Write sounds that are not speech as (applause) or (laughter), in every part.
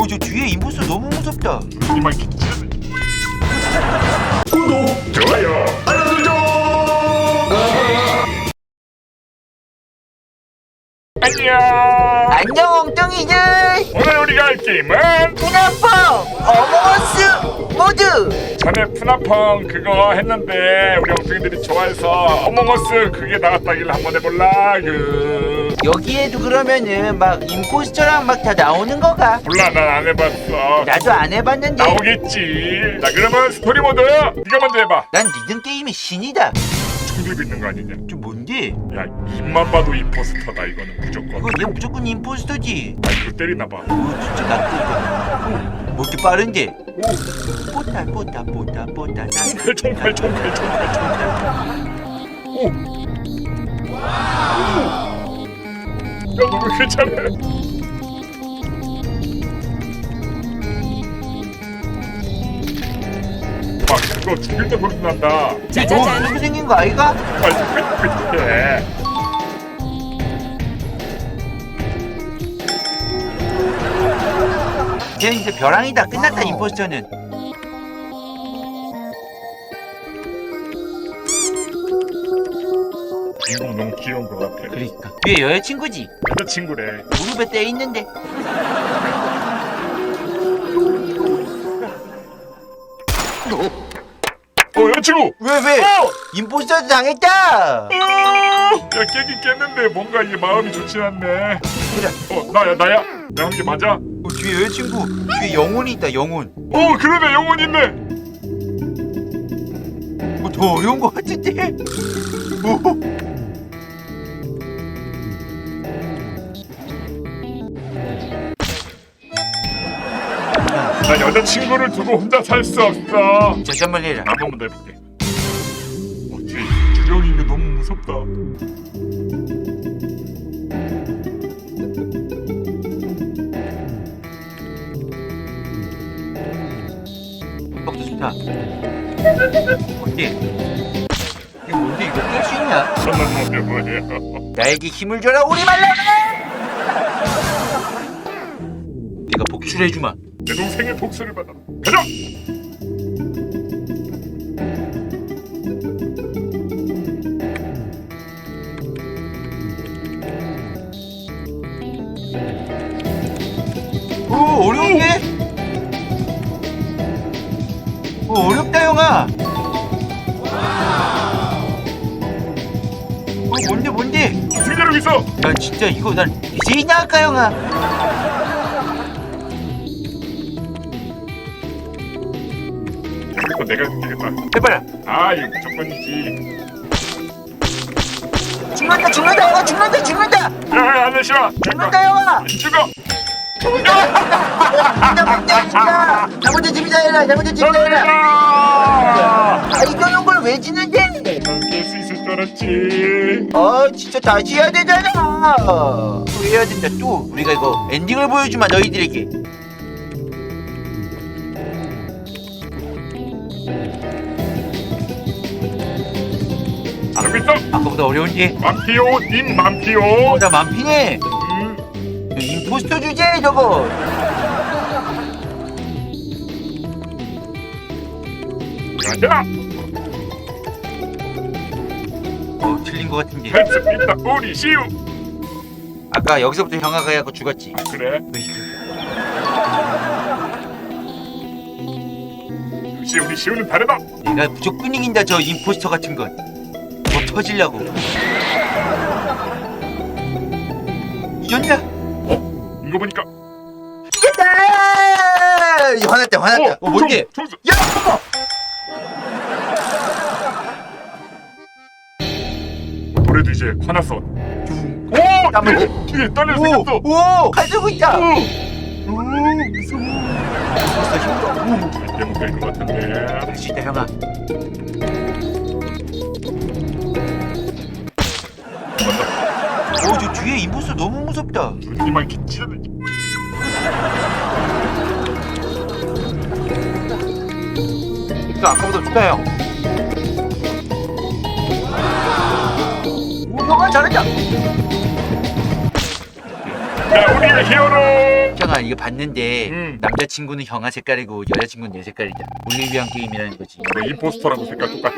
오, 저 뒤에 임포스터 너무 무섭다. 이만 구독 좋아요 알려주죠 안녕 안녕, 엉덩이들! 오늘 우리가 할 게임은 푸나펑! 어머스 모드! 전에 푸나펑 그거 했는데 우리 엉뚱이들이 좋아해서 어몽어스 그게 나갔다길래 한번 해볼라 그 여기에도 그러면은 막 임포스터랑 막 다 나오는 거가? 몰라 난 안 해봤어 나도 안 해봤는데. 나오겠지 자 그러면 스토리 모드 네가 먼저 해봐 난 리듬 게임의 신이다. 총 들고 있는 거 아니냐 좀 뭔데? 야 입만 봐도 임포스터다 이거는 무조건 이건 얘 무조건 임포스터지. 마이크 때리나 봐 오, 진짜 나뭐 이렇게 빠른데? 뽀따 뽀따 뽀따 뽀따 총칼 총칼 총칼 총칼 총칼 오! 야 너무 괜찮아 막 그거 죽일 때 소리 난다 너 이렇게 생긴 거 아이가? 빨리 끄떡끄떡해 걔 이제 벼랑이다 끝났다 임포스터는 주인공 너무 귀여운 것 같아 그러니까 뒤에 여자친구지 여자친구래 무릎에 떼 있는데 어 여자친구! 왜 왜? 어! 임포스터 당했다 어! 야 깨긴 깼는데 뭔가 이게 마음이 좋진 않네 그래 어 나야 나야? 내가 한게 맞아? 어, 뒤에 여자친구 뒤에 영혼이 있다 영혼 어 그러네 영혼 있네 어, 더 어려운 거 같은데? 오. 나 여자친구를 두고 혼자 살 수 없어. 한번 해라 한 번만 더 해볼게. 어 뒤에 주령이 있는데 너무 무섭다. 박수 좋다. 어때? 이거 뭔데 이거? 깰수 있냐? 저는 뭐게 뭐예요. 나에게 힘을 줘라 우리 말라가 내가 복수를 해주마 내 동생의 복수를 받아 가자! 오 어려운데? 오 어렵다 형아. 어 뭔데 뭔데? 등자로 있어! 난 진짜 이거 난 BJ나 할까 형아 이거 내가 되겠다. 해봐라 아 이거 무조건이지. 죽는다 죽는다. 형아 죽는다 죽는다. 야야 안돼 싫어. 죽는다 형아 죽어. 죽는다 죽는다 죽는다 잘못된 집이다 해라 잘못된 집이다 해라 아아 이거는 걸왜 지는데? 깰수 있을 줄 알았지. 아 진짜 다시 해야 되잖아. 또 해야 된다 또. 우리가 이거 엔딩을 보여주마 너희들에게 있어 아까보다 어려운데 만피오 님 만피오. 어, 나 만피네. 음, 저 임포스터 주제 저거. 가자. 어 틀린 것 같은데 할수 있다. 우리 시우. 아까 여기서부터 형아가 해갖고 죽었지? 그래? 으이그. 역시 우리 시우는 다르다. 내가 무조건 이긴다 저 임포스터 같은 건. 더 터질라고. 이겼냐? 이거 보니까 이겼다! 화났다 화났다. 어, 뭔데? 총, 총수 야! 노래도 이제 화났어 둥. 오! 땀을 뒤에, 뒤에 딸려 생겼어 오! 오! 칼 들고 있다! 오! 오 무서워 벌써 힘들어. 절대 못될것 같은데 할수 있다 형아. 뒤에 임포스터 너무 무섭다. 이렇게 찢어져 이거 아까보다 좋다 형. 오, 형아 잘했다. 자 우리의 히어로 형아 이거 봤는데 음. 남자친구는 형아 색깔이고 여자친구는 내 색깔이다 우리 위한 게임이라는 거지 너 임포스터라고 색깔 똑같아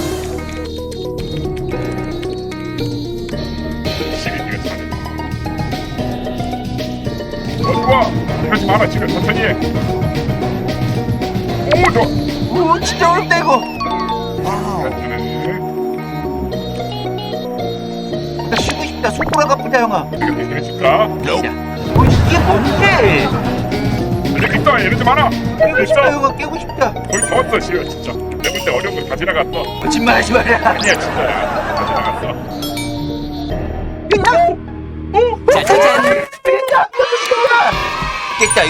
(laughs) 좋아 이러지 마라 지금 천천히 해오 좋아 오 진짜 어렵다 이거 나 쉬고 싶다. 손가락 아프다 형아. 이거 해줄까? 야, 어, 이게 뭔데? 이렇게 있다 이러지 마라. 깨고 싶다 됐어 형아. 깨고 싶다. 거의 다 왔어 시어 진짜. 내 문제 어려운 거 다 지나갔어. 거짓말 하지 마라. 아니야 진짜야. 다 지나갔어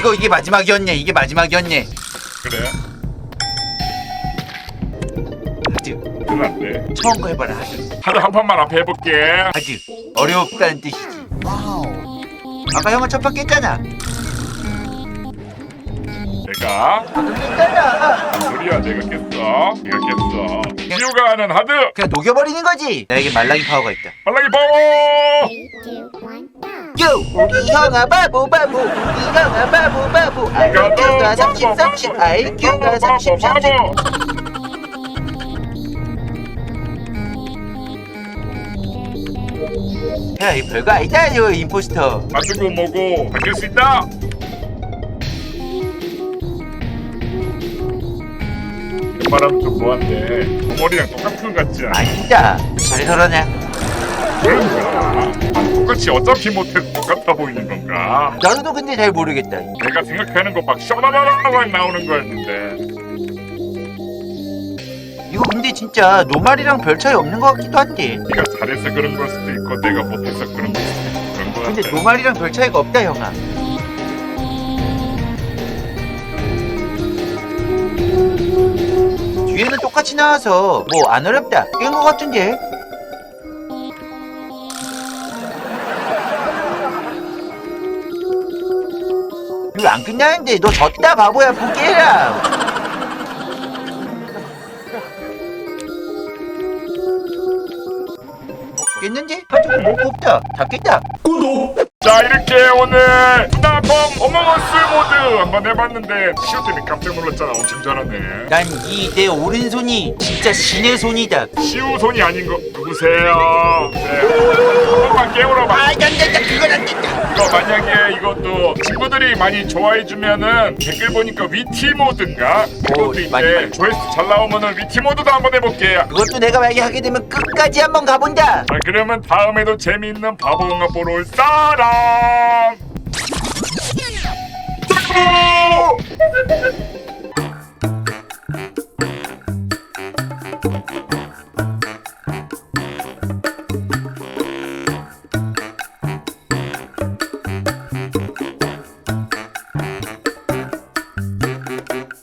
이거 이게 마지막이었네 이게 마지막이었네. 그래. 아주 끝났네 처음 거 해봐라 아주 하도 한 판만 앞에 해볼게. 아주 어렵다는 뜻이지. 아까 형아 첫판 깼잖아. 내가 깼잖아. 무슨 소리야 내가 깼어. 내가 깼어. 시우가 하는 하드! 그냥 녹여버리는 거지. 나에게 말랑이 파워가 있다. 빨랑이 파워 요! 우리 형아 바보 바보. 우리 형아 바보 바보. IQ가 30 30 IQ가 30 30 야 이거 별거 이거 임포스터. 맞추고 뭐고 바뀔 수 있다. 바람 좀 뭐한데 어머니랑 똑같은 것 같지 않아? 아니다. 잘 거야 똑같이 어차피 못해도 똑같아 보이는 건가? 나도 근데 잘 모르겠다. 내가 생각하는 거막 샤바바바바 나오는 거였는데. 이거 근데 진짜 노말이랑 별 차이 없는 것 같기도 한데. 네가 잘해서 그런 걸 수도 있고 내가 못해서 그런 걸 수도 있고 그런 거 근데 같아. 노말이랑 별 차이가 없다 형아. 뒤에는 똑같이 나와서 뭐 안 어렵다. 깬 것 같은데 안 끝나는데 너 졌다 바보야 포기해라 깼는지? 아직 뭐 없다 다. 깼다 자 이렇게 오늘 투 다pom 어몽어스 모드 한번 해봤는데 시우 때문에 깜짝 놀랐잖아 엄청 잘하네 난 이 내 오른손이 진짜 신의 손이다 시우 손이 아닌 거 누구세요? 네, 한 번만 깨우러 봐. 아, 안 된다. 그건 안 된다. 이거 만약에 이것도 친구들이 많이 좋아해주면은 댓글 보니까 위티 모드인가 그것도 오, 있대. 많이, 많이. 조회수 잘 나오면은 위티 모드도 한번 해볼게. 그것도 내가 만약에 하게 되면 끝까지 한번 가본다. 자, 그러면 다음에도 재미있는 바보 응아 보러 올 사람. 안녕!